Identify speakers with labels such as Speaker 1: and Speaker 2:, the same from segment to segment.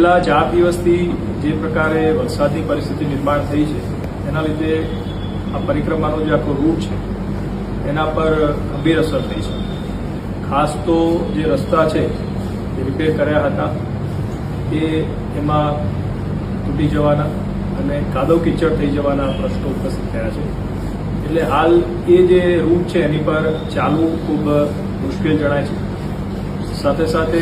Speaker 1: છેલ્લા ચાર દિવસથી જે પ્રકારે વરસાદની પરિસ્થિતિ નિર્માણ થઈ છે, એના લીધે આ પરિક્રમાનો જે આખો રૂટ છે, એના પર ગંભીર અસર થઈ છે. ખાસ તો જે રસ્તા છે, જે રિપેર કર્યા હતા, એ એમાં તૂટી જવાના અને કાદવ કિચડ થઈ જવાના પ્રશ્નો ઉપસ્થિત થયા છે. એટલે હાલ એ જે રૂટ છે, એની પર ચાલવું ખૂબ મુશ્કેલ જણાય છે. સાથે સાથે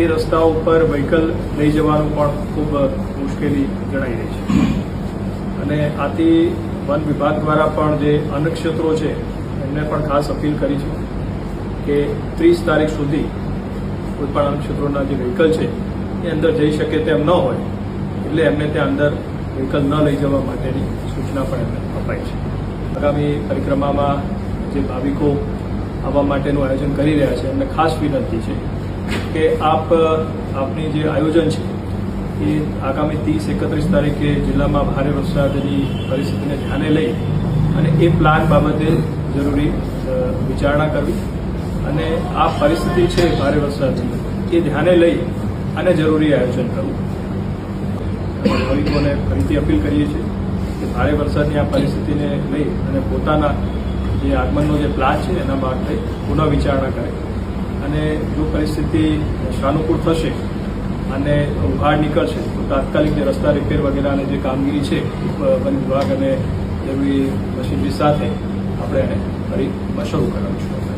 Speaker 1: એ રસ્તા ઉપર વ્હીકલ લઈ જવાનું પણ ખૂબ મુશ્કેલી જણાઈ રહી છે. અને આથી વન વિભાગ દ્વારા પણ જે અન્નક્ષેત્રો છે, એમને પણ ખાસ અપીલ કરી છે કે ત્રીસ તારીખ સુધી કોઈ પણ અન્નક્ષેત્રોના જે વ્હીકલ છે, એ અંદર જઈ શકે તેમ ન હોય, એટલે એમને ત્યાં અંદર વ્હીકલ ન લઈ જવા માટેની સૂચના પણ એમને અપાઈ છે. આગામી પરિક્રમામાં જે ભાવિકો આવવા માટેનું આયોજન કરી રહ્યા છે. એમને ખાસ વિનંતી છે કે આપ આપની જે આયોજન છે, એ આગામી ત્રીસ એકત્રીસ તારીખે જિલ્લામાં ભારે વરસાદની પરિસ્થિતિને ધ્યાને લઈ અને એ પ્લાન બાબતે જરૂરી વિચારણા કરવી અને આ પરિસ્થિતિ છે ભારે વરસાદની, એ ધ્યાને લઈ અને જરૂરી આયોજન કરવું. ભાવિકોને ફરીથી અપીલ કરીએ છીએ કે ભારે વરસાદની આ પરિસ્થિતિને લઈ અને પોતાના જે આગમનનો જે પ્લાન છે એના માટે પુનઃ વિચારણા કરે. અને જો પરિસ્થિતિ સાનુકૂળ થશે અને ઉઘાડ નીકળશે, તો તાત્કાલિક જે રસ્તા રિપેર વગેરેની જે કામગીરી છે, વન વિભાગ અને જરૂરી મશીનરી સાથે આપણે એને ફરી શરૂ કરાવીશું.